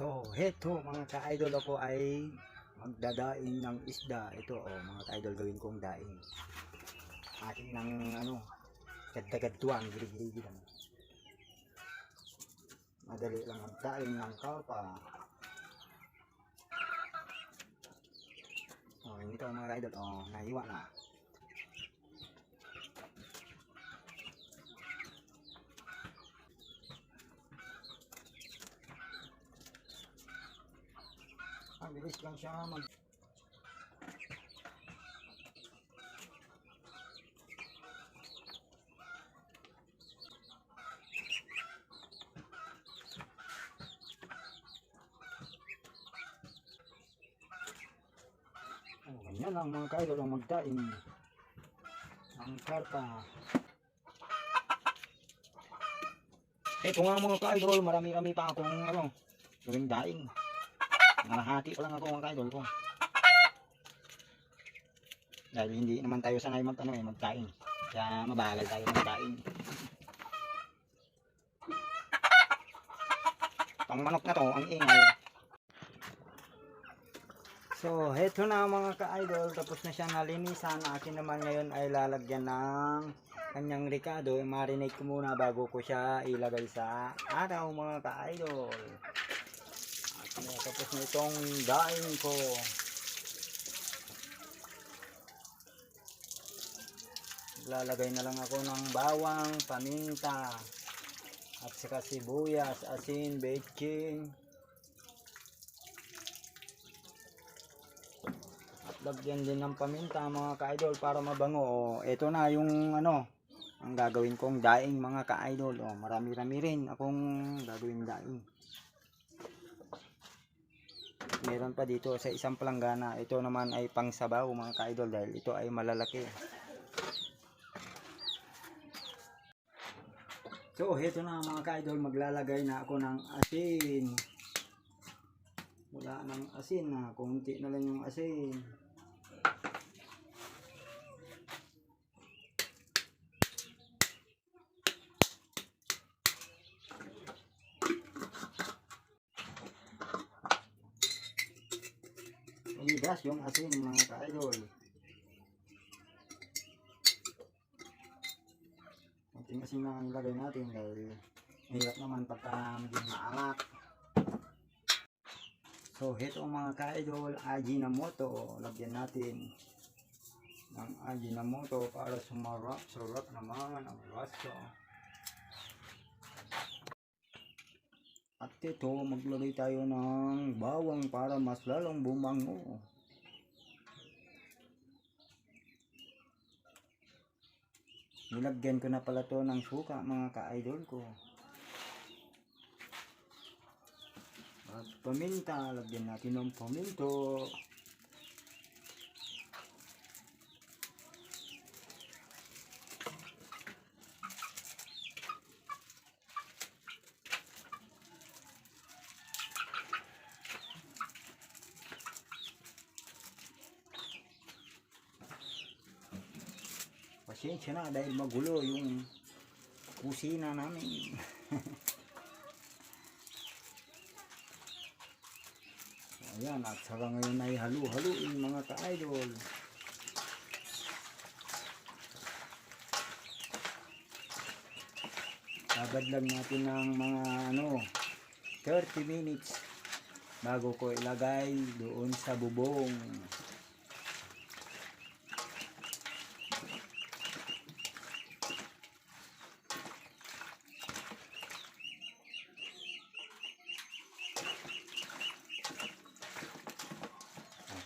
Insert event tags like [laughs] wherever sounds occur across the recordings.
So, heto mga ka-idol ako ay magdadaing ng isda. Ito, oh, mga ka-idol gawin kong daing. Akin ng ano, kadagad-tuwang, gilig-gilig lang. Madali lang magdaing ng kalpa. Oh, ito mga ka-idol, oh, nahiwa na. Ang bilis lang siya mag... Ganyan lang mga kaidol ang magdaing. Ang karpa. Ito nga mga kaidol, marami-rami pa akong ano, gawing daing. Nakahati pa lang ako mga kaidol ko. Dahil hindi naman tayo sanay mag, ano, eh, magkain. Kaya mabagal tayo magkain. Pang manok na to, ang ingay. So, heto na mga ka-idol. Tapos na siya nalinisan. Akin naman ngayon ay lalagyan ng kanyang ricado. I-marinate ko muna bago ko siya ilagay sa araw mga ka-idol. Tapos na itong daing ko. Lalagay na lang ako ng bawang, paminta, at saka sibuyas, asin, baking. At lagyan din ng paminta mga ka-idol para mabango. Ito na yung ano, ang gagawin kong daing mga ka-idol. Marami-rami rin akong gagawin daing meron pa dito sa isang palanggana ito naman ay pang sabaw mga ka-idol dahil ito ay malalaki. So heto na mga ka-idol maglalagay na ako ng asin. Wala ng asin na kunti na lang yung asin Umigas yung asin mga ka-idol. Kunting asin lang ang ilagay natin dahil hirap naman pagka maging maalat. So, ito mga ka-idol, Ajinomoto. Lagyan natin ng Ajinomoto para sumarap. Sarap naman ang lasa. At ito, maglagay tayo ng bawang para mas lalong bumango. Nilagyan ko na pala to ng suka mga ka-idol ko. At paminta, lagyan natin ng paminto. Pasensya na dahil magulo yung kusina namin. [laughs] Ayan, at saka ngayon ay halu-haluin mga ka-idol. Sabad lang natin ng mga ano, 30 minutes bago ko ilagay doon sa bubong.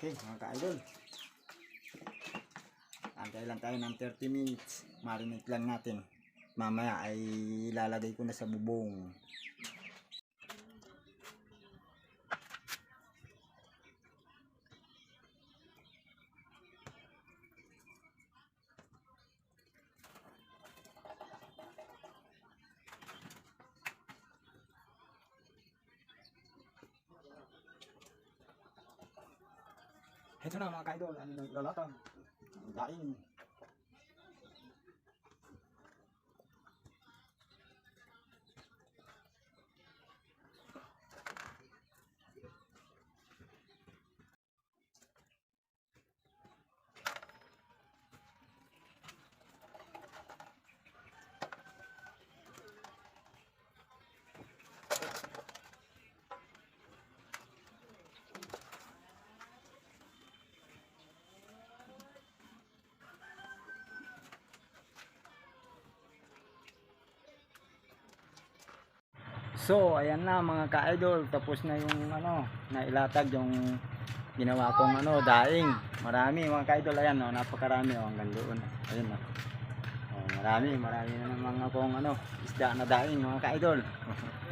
Okay, mga ka-idol. Antay lang tayo ng 30 minutes. Marinate lang natin. Mamaya ay lalagay ko na sa bubong. Ito na mga ka-idol, nang lalatag. Ang daing. So, ayan na mga ka-idol, tapos na yung ano, nailatag yung ginawa kong ano, daing. Marami mga ka-idol, ayan oh, napakarami oh, hanggang doon. Ayun oh. Oh, marami, marami na naman akong ano, isda na daing mga ka-idol.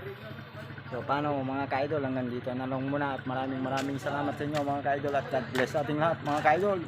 [laughs] so, paano mga ka-idol, hanggang dito na lang muna at maraming maraming salamat sa inyo mga ka-idol at God bless ating lahat mga ka-idol.